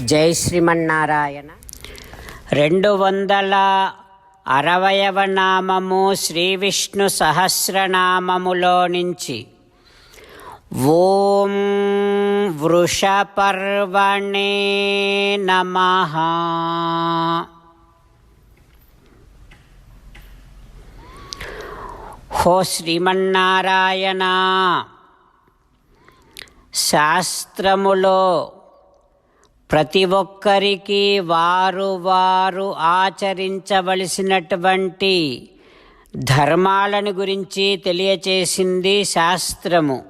జై శ్రీమన్నారాయణ. రెండు వందల అరవయవ నామము శ్రీ విష్ణు సహస్రనామములో నుంచి ఓం వృషపర్వణే నమ. హో శ్రీమన్నారాయణ శాస్త్రములో ప్రతి ఒక్కరికి వారు వారు ఆచరించవలసినటువంటి ధర్మాలను గురించి తెలియచేసింది శాస్త్రము.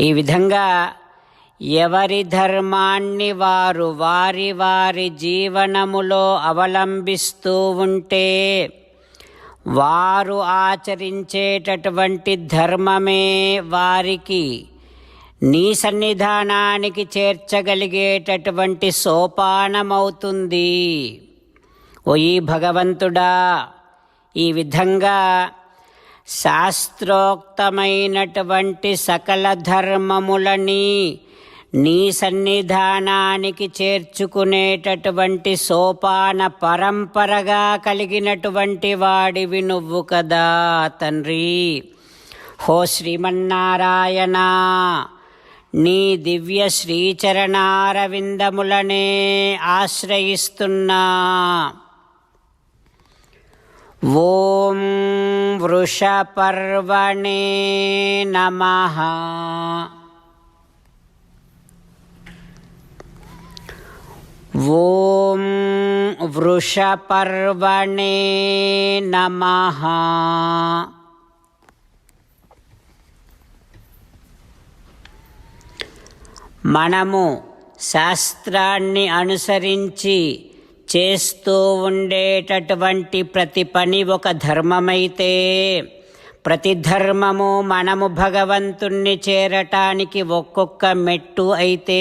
ఈ విధంగా ఎవరి ధర్మాన్ని వారు వారి వారి జీవనములో అవలంబిస్తూ ఉంటే వారు ఆచరించేటటువంటి ధర్మమే వారికి నీ సన్నిధానానికి చేర్చగలిగేటటువంటి సోపానమవుతుంది. ఓయి భగవంతుడా ఈ విధంగా శాస్త్రోక్తమైనటువంటి సకల ధర్మములని నీ సన్నిధానానికి చేర్చుకునేటటువంటి సోపాన పరంపరగా కలిగినటువంటి వాడివి నువ్వు కదా తండ్రి. హో శ్రీమన్నారాయణ. నీ దివ్య శ్రీచరణారవిందములనే ఆశ్రయిస్తున్నా. ఓం వృషపర్వణే నమ. ఓం వృషపర్వణే నమ. మనము శాస్త్రాన్ని అనుసరించి చేస్తూ ఉండేటటువంటి ప్రతి పని ఒక ధర్మమైతే ప్రతి ధర్మము మనము భగవంతుణ్ణి చేరటానికి ఒక్కొక్క మెట్టు అయితే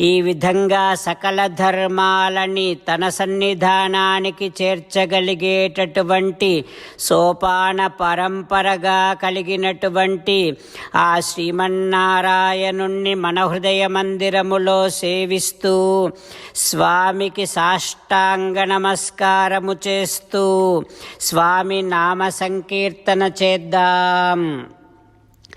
ఈ విధంగా సకల ధర్మాలని తన సన్నిధానానికి చేర్చగలిగేటటువంటి సోపాన పరంపరగా కలిగినటువంటి ఆ శ్రీమన్నారాయణుణ్ణి మన హృదయ మందిరములో సేవిస్తూ స్వామికి సాష్టాంగ నమస్కారము చేస్తూ స్వామి నామ సంకీర్తన చేద్దాం.